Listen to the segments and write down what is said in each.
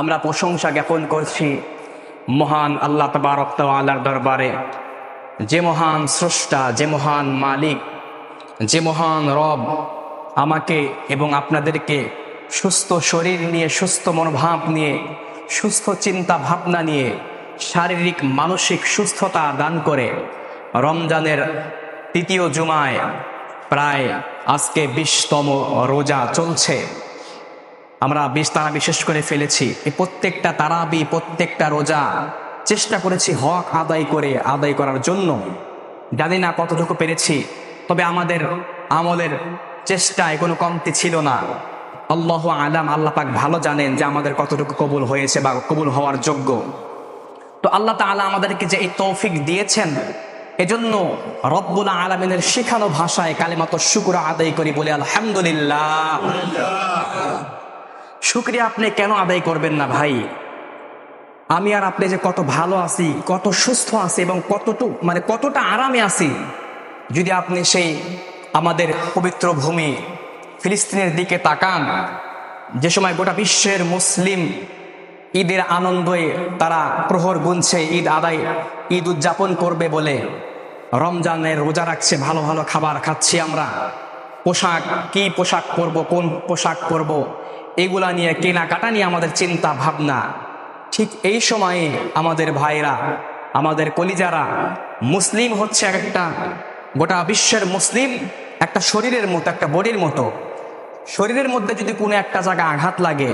আমরা প্রশংসা জ্ঞাপন করছি মহান আল্লাহ তবারক আল্লাহর দরবারে। যে মহান স্রষ্টা, যে মহান মালিক, যে মহান রব আমাকে এবং আপনাদেরকে সুস্থ শরীর নিয়ে, সুস্থ মনোভাব নিয়ে, সুস্থ চিন্তা ভাবনা নিয়ে, শারীরিক, মানসিক সুস্থতা দান করে রমজানের তৃতীয় জুমায় প্রায় আজকে বিশতম রোজা চলছে। আমরা বিশ তারা বিশেষ করে ফেলেছি। এই প্রত্যেকটা তারাবি, প্রত্যেকটা রোজা চেষ্টা করেছি হক আদায় করে, আদায় করার জন্য। জানি না কতটুকু পেরেছি, তবে আমাদের আমলের চেষ্টায় কোনো কমতি ছিল না। আল্লাহ আলাম, আল্লাহ পাক ভালো জানেন যে আমাদের কতটুকু কবুল হয়েছে বা কবুল হওয়ার যোগ্য। তো আল্লাহ তাআলা আমাদেরকে যে এই তৌফিক দিয়েছেন, এজন্য রব্বুল আলমিনের শেখানো ভাষায় কালিমাত শুকুর আদায় করি বলে আলহামদুলিল্লাহ। শুক্রিয়া আপনি কেন আদায় করবেন না ভাই? আমি আর আপনি যে কত ভালো আছি, কত সুস্থ আছি এবং কতটুক মানে কতটা আরামে আছি, যদি আপনি সেই আমাদের পবিত্র ভূমি ফিলিস্তিনের দিকে তাকান, যে সময় গোটা বিশ্বের মুসলিম ঈদের আনন্দে তারা প্রহর গুনছে, ঈদ আদায়, ঈদ উদযাপন করবে বলে রমজানের রোজা রাখছে, ভালো ভালো খাবার খাচ্ছি আমরা। পোশাক, কি পোশাক পরবো, কোন পোশাক পরবো? এগুলা নিয়ে কেনাকাটা নিয়ে আমাদের চিন্তা, ভাবনা। ঠিক এই সময়ে আমাদের ভাইরা আমাদের কলিজারা মুসলিম হচ্ছে একটা, গোটা বিশ্বের মুসলিম একটা শরীরের মতো, একটা বডির মতো। শরীরের মধ্যে যদি কোনো একটা জায়গায় আঘাত লাগে,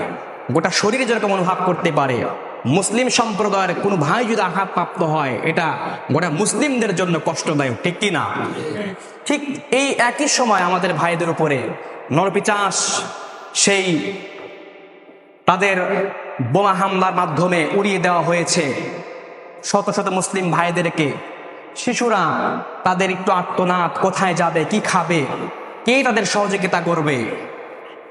গোটা শরীরে যেরকম অনুভব করতে পারে, মুসলিম সম্প্রদায়ের কোনো ভাই যদি আঘাতপ্রাপ্ত হয়, এটা গোটা মুসলিমদের জন্য কষ্টদায়ক, ঠিক কি না? ঠিক এই একই সময় আমাদের ভাইদের উপরে নরপিচাস সেই তাদের বোমা হামলার মাধ্যমে উড়িয়ে দেওয়া হয়েছে। শত শত মুসলিম ভাইদেরকে। শিশুরা তাদের একটু আত্মনাদ, কোথায় যাবে, কি খাবে, কে তাদের সহযোগিতা করবে?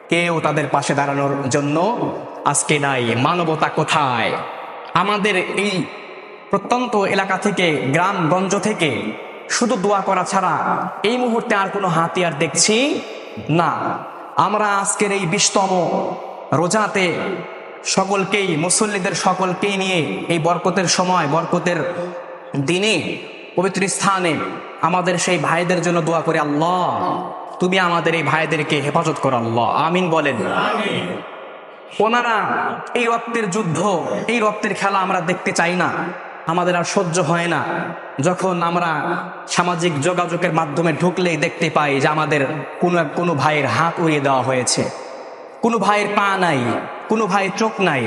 কেউ তাদের পাশে দাঁড়ানোর জন্য আজকে নাই। মানবতা কোথায়? আমাদের এই প্রত্যন্ত এলাকা থেকে, গ্রামগঞ্জ থেকে শুধু দোয়া করা ছাড়া এই মুহূর্তে আর কোনো হাতিয়ার দেখছি না। আমরা আজকের এই বিশতম রোজাতে সকলকেই, মুসল্লিদের সকলকেই নিয়ে এই বরকতের সময়, বরকতের দিনে, পবিত্র স্থানে আমাদের সেই ভাইদের জন্য দোয়া করে, আল্লাহ, তুমি আমাদের এই ভাইদেরকে হেফাজত করো, আল্লাহ, আমিন বলেন। ওনারা এই রক্তের যুদ্ধ, এই রক্তের খেলা আমরা দেখতে চাই না। আমাদের আর সহ্য হয় না। যখন আমরা সামাজিক যোগাযোগের মাধ্যমে ঢুকলেই দেখতে পাই যে আমাদের কোনো কোনো ভাইয়ের হাত উড়িয়ে দেওয়া হয়েছে। কোনো ভাইয়ের পা নাই, কোনো ভাইয়ের চোখ নাই,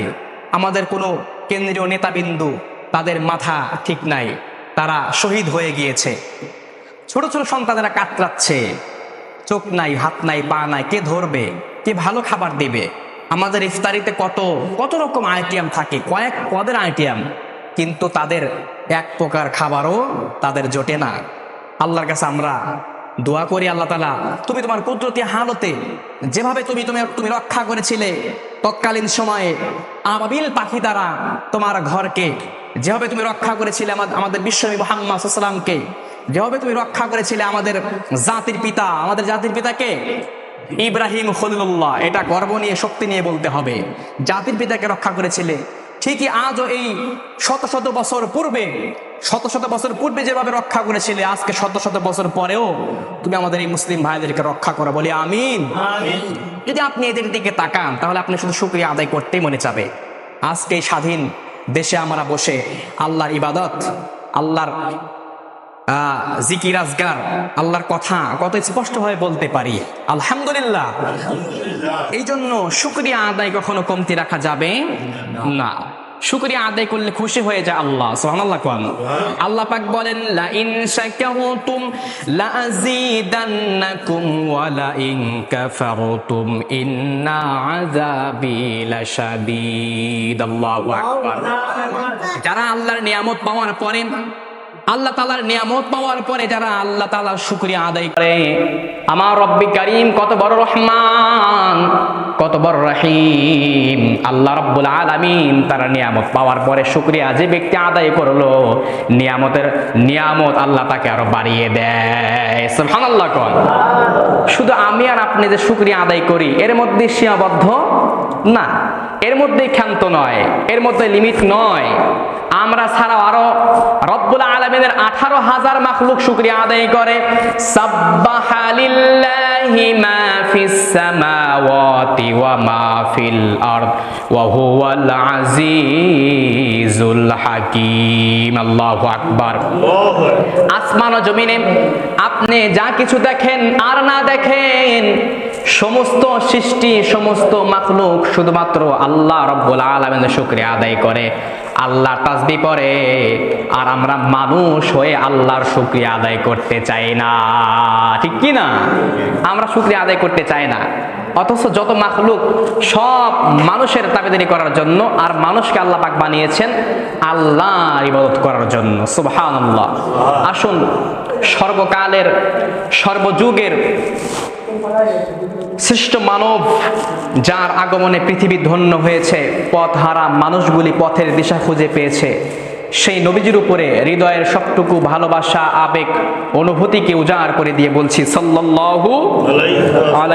আমাদের কোনো কেন্দ্রীয় নেতাবিন্দু তাদের মাথা ঠিক নাই, তারা শহীদ হয়ে গিয়েছে। ছোট ছোট সন্তানেরা কাতরাচ্ছে, চোখ নাই, হাত নাই, পা নাই, কে ধরবে, কে ভালো খাবার দেবে? আমাদের ইফতারিতে কত কত রকম আইটেম থাকে, কয়েক পদের আইটেম। কিন্তু তাদের এক প্রকার খাবারও তাদের জোটে না। আল্লাহর কাছে আমরা দোয়া করি আল্লাহ তালা তুমি তোমার কুদরতি হালতে যেভাবে তুমি তুমি তুমি রক্ষা করেছিলে তৎকালীন সময়ে, আবাবিল পাখি দ্বারা তোমার ঘরকে যেভাবে তুমি রক্ষা করেছিলে আমাদের বিশ্বনবী মোহাম্মদ সাল্লামকে যেভাবে তুমি রক্ষা করেছিলে আমাদের জাতির পিতা, আমাদের জাতির পিতাকে ইব্রাহিম খলিলুল্লাহ। এটা গর্ব নিয়ে, শক্তি নিয়ে বলতে হবে। জাতির পিতাকে রক্ষা করেছিলে। ঠিকই আজও এই শত শত বছর পূর্বে শত শত বছর পূর্বে যেভাবে রক্ষা করেছিলে আজকে শত শত বছর পরেও তুমি আমাদের এই মুসলিম ভাইদেরকে রক্ষা করো বলি আমিন। যদি আপনি এদের দিকে তাকান তাহলে আপনি শুধু শুক্রিয়া আদায় করতেই মনে চাবে আজকে স্বাধীন দেশে আমরা বসে আল্লাহর ইবাদত আল্লাহর আহ, জিকির আজগার আল্লাহর কথা কত স্পষ্টভাবে বলতে পারি। আলহামদুলিল্লাহ। এই জন্য শুক্রিয়া আদায় কখনো কমতি রাখা যাবে না। শুক্রিয়া আদায় করলে খুশি হয়ে যায় আল্লাহ সুবহানাল্লাহ কোন। আল্লাহ পাক বলেন লা ইন শাকারতুম লা আযীদান্নাকুম ওয়া লা ইন কাফারতুম ইন্না আযাবি লাশাদীদ। আল্লাহু আকবার। যারা আল্লাহর নিয়ামত পাওয়ার পরে আল্লাহ তালার নিয়ামত পাওয়ার পরে যারা আল্লাহ তালার শুক্রিয়া আদায় করে, আমার রব্বি করিম কত বড় রহমান, কত বড় রহিম। আল্লাহ রব্বুল আলামিন তারা নিয়ামত পাওয়ার পরে শুক্রিয়া যে ব্যক্তি আদায় করল, নিয়ামতের নিয়ামত আল্লাহ তাকে আরও বাড়িয়ে দেয়। সুবহানাল্লাহ কোন শুধু আমি আর আপনি যে শুক্রিয়া আদায় করি, এর মধ্যে সীমাবদ্ধ? না। এর মধ্যে ক্ষান্ত নয়, এর মধ্যে লিমিট নয়। আমরা ছাড়াও আরও রব্বুল আলমিনের আঠারো হাজার মাখলুক শুক্রিয়া আদায় করে, সাব্বাহা লিল্লাহি মা ফিস সামাওয়াতি ওয়া মা ফিল আরদ, ওয়া হুয়াল আজিজুল হাকীম। আল্লাহু আকবার। আসমান ও জমিনে আপনি যা কিছু দেখেন আর না দেখেন, সমস্ত সৃষ্টি, সমস্ত মাখলুক শুধুমাত্র আল্লাহ রব্বুল আলমের শুক্রিয়া আদায় করে। আল্লাহ তাসবি পরে আর আমরা মানুষ হয়ে আল্লাহর শুক্রিয়া আদায় করতে চাই না। ঠিক কি না? আমরা শুক্রিয়া আদায় করতে চাই না। অথচ যত মাখলুক সব মানুষের তাবেদারি করার জন্য আর মানুষকে আল্লাহ পাক বানিয়েছেন আল্লাহ ইবাদত করার জন্য। সুবহানাল্লাহ। আসুন, সর্বকালের, সর্বযুগের শ্রেষ্ঠ মানব যার আগমনে পৃথিবী ধন্য হয়েছে পথ হারা মানুষগুলি পথের দিশা খুঁজে পেয়েছে। সেই নবীজির উপরে হৃদয়ের সবটুকু ভালোবাসা, আবেগ, অনুভূতিকে উজাড় করে দিয়ে বলছি, সাল্লাল্লাহু আলাইহি